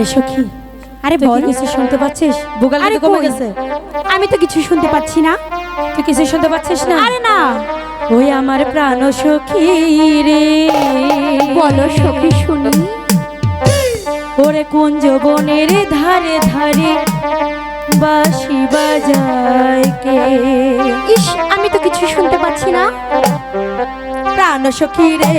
এ সখী আরে বল। কিছু শুনতে পাচ্ছিস? বুগাল আরে কমে গেছে। আমি তো কিছু শুনতে পাচ্ছি না। তুই কিছু শুনতে পাচ্ছিস না? আরে না। ওই আমার প্রাণ সখী রে। বলো সখী শুনি। ওরে কুঞ্জ বনের ধারে ধারে বাঁশি বাজায় কে? ইস আমি তো কিছু শুনতে পাচ্ছি না। প্রাণ সখী রে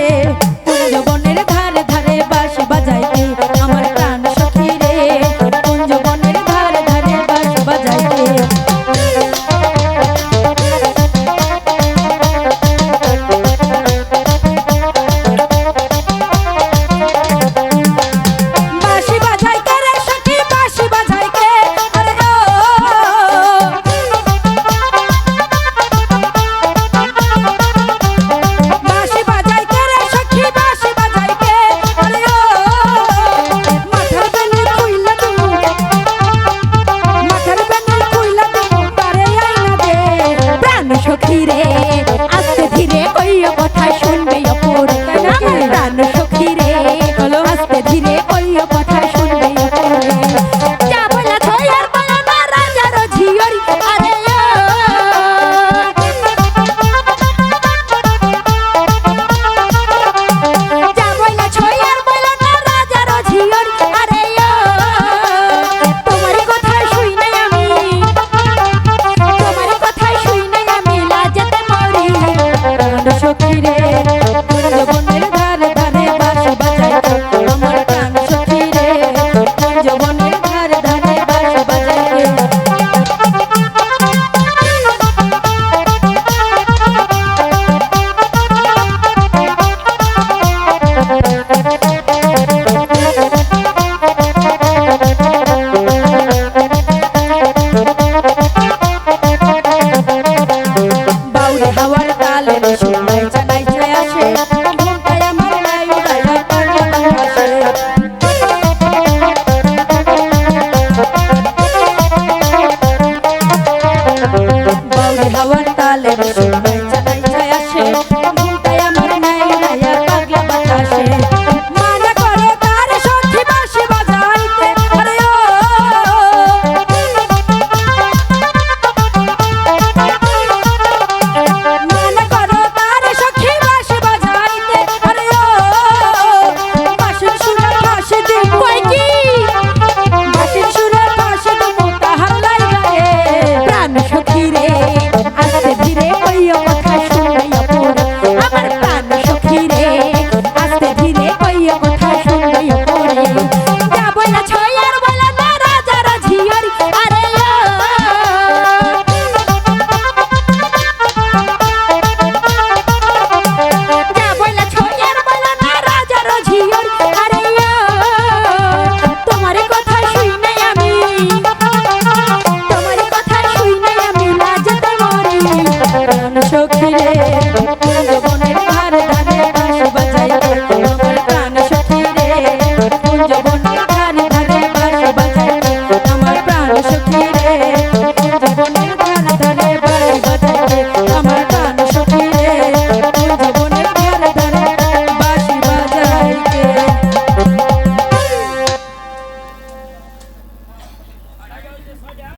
so clear. You're